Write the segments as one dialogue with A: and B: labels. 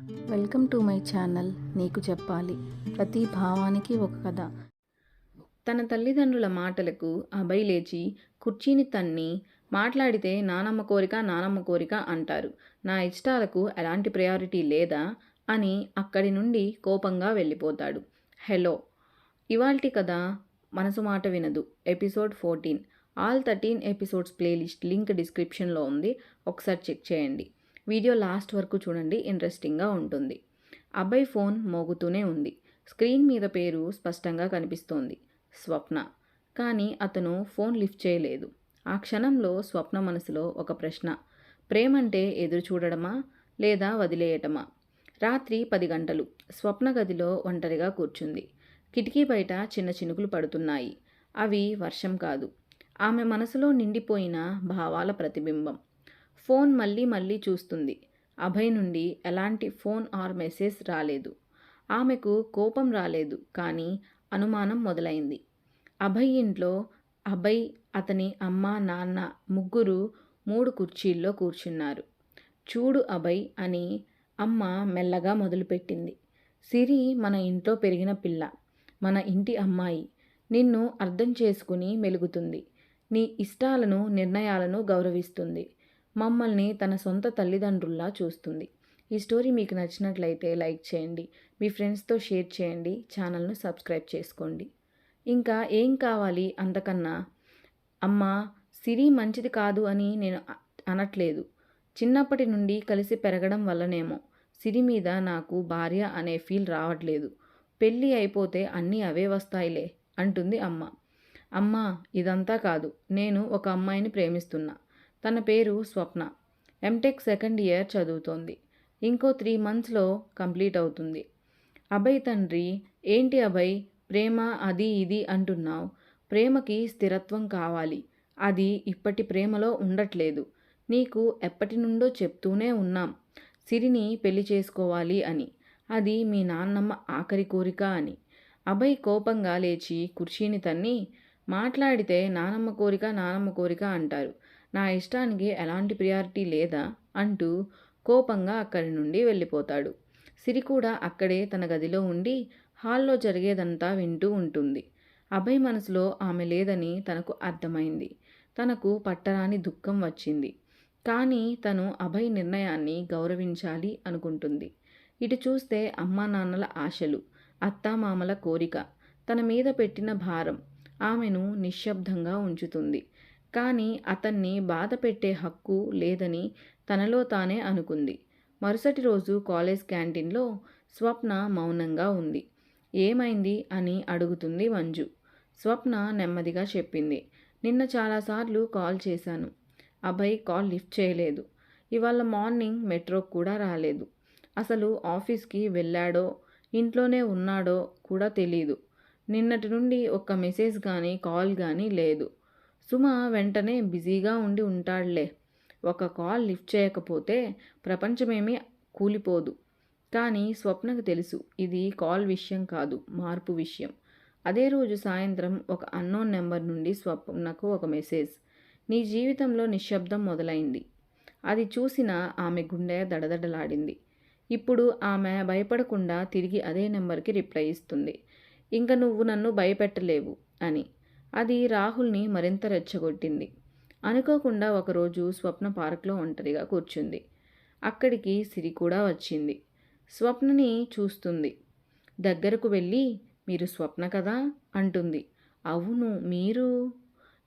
A: Welcome to my channel నీకు చెప్పాలి. ప్రతి భావానికి ఒక కథ.
B: తన తల్లిదండ్రుల మాటలకు అభయ్ లేచి కుర్చీని తన్ని మాట్లాడితే నానమ్మ కోరిక నానమ్మ కోరిక అంటారు. నా ఇష్టాలకు ఎలాంటి ప్రయారిటీ లేదా? అని అక్కడి నుండి కోపంగా వెళ్ళిపోతాడు. హలో ఇవాల్టి కథ మనసు మాట వినదు. Episode fourteen. All thirteen episodes playlist link డిస్క్రిప్షన్లో ఉంది. ఒకసారి చెక్ చేయండి. వీడియో లాస్ట్ వరకు చూడండి ఇంట్రెస్టింగ్గా ఉంటుంది. అబ్బాయి ఫోన్ మోగుతూనే ఉంది. స్క్రీన్ మీద పేరు స్పష్టంగా కనిపిస్తోంది. స్వప్న. కానీ అతను ఫోన్ లిఫ్ట్ చేయలేదు. ఆ క్షణంలో స్వప్న మనసులో ఒక ప్రశ్న. ప్రేమంటే ఎదురు చూడడమా? లేదా వదిలేయటమా? రాత్రి పది గంటలు. స్వప్న గదిలో ఒంటరిగా కూర్చుంది. కిటికీ బయట చిన్న చినుకులు పడుతున్నాయి. అవి వర్షం కాదు. ఆమె మనసులో నిండిపోయిన భావాల ప్రతిబింబం. ఫోన్ మళ్ళీ మళ్ళీ చూస్తుంది. అభయ్ నుండి ఎలాంటి ఫోన్ ఆర్ మెసేజ్ రాలేదు. ఆమెకు కోపం రాలేదు కానీ అనుమానం మొదలైంది. అభయ్ ఇంట్లో అభయ్ అతని అమ్మ నాన్న ముగ్గురు మూడు కుర్చీల్లో కూర్చున్నారు. చూడు అభయ్ అని అమ్మ మెల్లగా మొదలుపెట్టింది. సిరి మన ఇంట్లో పెరిగిన పిల్ల మన ఇంటి అమ్మాయి నిన్ను అర్థం చేసుకుని మెలుగుతుంది. నీ ఇష్టాలను నిర్ణయాలను గౌరవిస్తుంది. మమ్మల్ని తన సొంత తల్లిదండ్రుల్లా చూస్తుంది. ఈ స్టోరీ మీకు నచ్చినట్లయితే లైక్ చేయండి మీ ఫ్రెండ్స్తో షేర్ చేయండి ఛానల్ను సబ్స్క్రైబ్ చేసుకోండి. ఇంకా ఏం కావాలి అంతకన్నా? అమ్మ సిరి మంచిది కాదు అని నేను అనట్లేదు. చిన్నప్పటి నుండి కలిసి పెరగడం వల్లనేమో సిరి మీద నాకు భార్య అనే ఫీల్ రావట్లేదు. పెళ్ళి అయిపోతే అన్నీ అవే వస్తాయిలే అంటుంది అమ్మ. అమ్మ ఇదంతా కాదు. నేను ఒక అమ్మాయిని ప్రేమిస్తున్నా. తన పేరు స్వప్న. ఎంటెక్ సెకండ్ ఇయర్ చదువుతోంది. ఇంకో త్రీ మంత్స్లో కంప్లీట్ అవుతుంది. అభయ్ తండ్రి ఏంటి అభయ్? ప్రేమ అది ఇది అంటున్నావు. ప్రేమకి స్థిరత్వం కావాలి. అది ఇప్పటి ప్రేమలో ఉండట్లేదు. నీకు ఎప్పటి నుండో చెప్తూనే ఉన్నాం. సిరిని పెళ్ళి చేసుకోవాలి అని. అది మీ నాన్నమ్మ ఆఖరి కోరిక అని. అభయ్ కోపంగా లేచి కుర్చీని తన్ని మాట్లాడితే నానమ్మ కోరిక నానమ్మ కోరిక అంటారు. నా ఇష్టానికి ఎలాంటి ప్రియారిటీ లేదా? అంటూ కోపంగా అక్కడి నుండి వెళ్ళిపోతాడు. సిరి కూడా అక్కడే తన గదిలో ఉండి హాల్లో జరిగేదంతా వింటూ ఉంటుంది. అభయ్ మనసులో ఆమె లేదని తనకు అర్థమైంది. తనకు పట్టరాని దుఃఖం వచ్చింది. కానీ తను అభయ్ నిర్ణయాన్ని గౌరవించాలి అనుకుంటుంది. ఇటు చూస్తే అమ్మా నాన్నల ఆశలు అత్తామామల కోరిక తన మీద పెట్టిన భారం ఆమెను నిశ్శబ్దంగా ఉంచుతుంది. కానీ అతన్ని బాధ పెట్టే హక్కు లేదని తనలో తానే అనుకుంది. మరుసటి రోజు కాలేజ్ క్యాంటీన్లో స్వప్న మౌనంగా ఉంది. ఏమైంది అని అడుగుతుంది మంజు. స్వప్న నెమ్మదిగా చెప్పింది. నిన్న చాలాసార్లు కాల్ చేశాను. అభయ్ కాల్ లిఫ్ట్ చేయలేదు. ఇవాళ మార్నింగ్ మెట్రో కూడా రాలేదు. అసలు ఆఫీస్కి వెళ్ళాడో ఇంట్లోనే ఉన్నాడో కూడా తెలీదు. నిన్నటి నుండి ఒక్క మెసేజ్ కానీ కాల్ కానీ లేదు. సుమ వెంటనే బిజీగా ఉండి ఉంటాడులే. ఒక కాల్ లిఫ్ట్ చేయకపోతే ప్రపంచమేమీ కూలిపోదు. కానీ స్వప్నకు తెలుసు ఇది కాల్ విషయం కాదు మార్పు విషయం. అదే రోజు సాయంత్రం ఒక అన్నోన్ నెంబర్ నుండి స్వప్నకు ఒక మెసేజ్. నీ జీవితంలో నిశ్శబ్దం మొదలైంది. అది చూసిన ఆమె గుండె దడదడలాడింది. ఇప్పుడు ఆమె భయపడకుండా తిరిగి అదే నెంబర్కి రిప్లై ఇస్తుంది. ఇంక నువ్వు నన్ను భయపెట్టలేవు అని. అది రాహుల్ని మరింత రెచ్చగొట్టింది. అనుకోకుండా ఒకరోజు స్వప్న పార్క్లో ఒంటరిగా కూర్చుంది. అక్కడికి సిరి కూడా వచ్చింది. స్వప్నని చూస్తుంది. దగ్గరకు వెళ్ళి మీరు స్వప్న కదా? అంటుంది. అవును మీరు?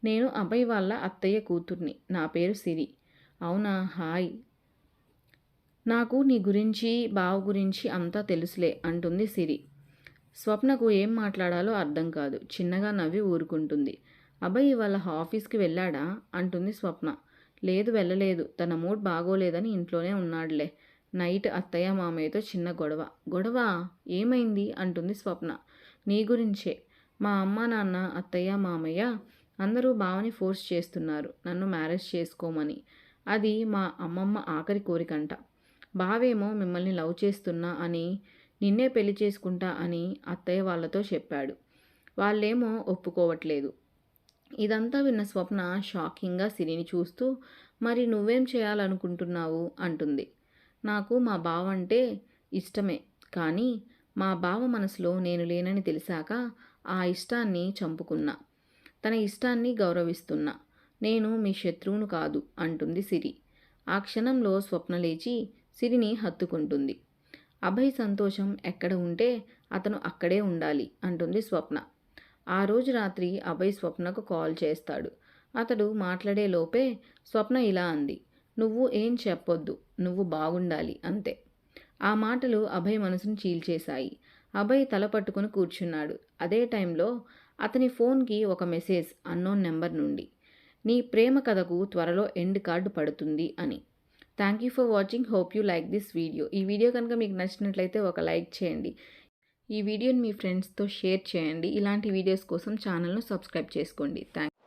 B: నేను అబ్బాయి వాళ్ళ అత్తయ్య కూతుర్ని. నా పేరు సిరి. అవునా? హాయ్. నాకు నీ గురించి బావ గురించి అంతా తెలుసులే అంటుంది సిరి. స్వప్నకు ఏం మాట్లాడాలో అర్థం కాదు. చిన్నగా నవ్వి ఊరుకుంటుంది. అభయ్ ఇవాళ ఆఫీస్కి వెళ్ళాడా? అంటుంది స్వప్న. లేదు వెళ్ళలేదు. తన మూడ్ బాగోలేదని ఇంట్లోనే ఉన్నాడులే. నైట్ అత్తయ్య మామయ్యతో చిన్న గొడవ. గొడవ? ఏమైంది? అంటుంది స్వప్న. నీ గురించే. మా అమ్మ నాన్న అత్తయ్య మామయ్య అందరూ బావని ఫోర్స్ చేస్తున్నారు. నన్ను మ్యారేజ్ చేసుకోమని. అది మా అమ్మమ్మ ఆఖరి కోరికంట. బావేమో మిమ్మల్ని లవ్ చేస్తున్నా అని నిన్నే పెళ్ళి చేసుకుంటా అని అత్తయ్య వాళ్ళతో చెప్పాడు. వాళ్ళేమో ఒప్పుకోవట్లేదు. ఇదంతా విన్న స్వప్న షాకింగ్గా సిరిని చూస్తూ మరి నువ్వేం చేయాలనుకుంటున్నావు? అంటుంది. నాకు మా బావ అంటే ఇష్టమే కానీ మా బావ మనసులో నేను లేనని తెలిసాక ఆ ఇష్టాన్ని చంపుకున్నా. తన ఇష్టాన్ని గౌరవిస్తున్నా. నేను మీ శత్రువును కాదు అంటుంది సిరి. ఆ క్షణంలో స్వప్న లేచి సిరిని హత్తుకుంటుంది. అభయ్ సంతోషం ఎక్కడ ఉంటే అతను అక్కడే ఉండాలి అంటుంది స్వప్న. ఆ రోజు రాత్రి అభయ్ స్వప్నకు కాల్ చేస్తాడు. అతడు మాట్లాడే లోపే స్వప్న ఇలా అంది. నువ్వు ఏం చెప్పొద్దు నువ్వు బాగుండాలి అంతే. ఆ మాటలు అభయ్ మనసును చీల్చేశాయి. అభయ్ తల పట్టుకుని కూర్చున్నాడు. అదే టైంలో అతని ఫోన్కి ఒక మెసేజ్ అన్నోన్ నెంబర్ నుండి. నీ ప్రేమ కథకు త్వరలో ఎండ్ కార్డు పడుతుంది అని. Thank you for watching. Hope you like this video. ఈ వీడియో కనుక మీకు నచ్చినట్లయితే ఒక లైక్ చేయండి. ఈ వీడియోని మీ ఫ్రెండ్స్తో షేర్ చేయండి. ఇలాంటి వీడియోస్ కోసం ఛానల్ను సబ్స్క్రైబ్ చేసుకోండి. థ్యాంక్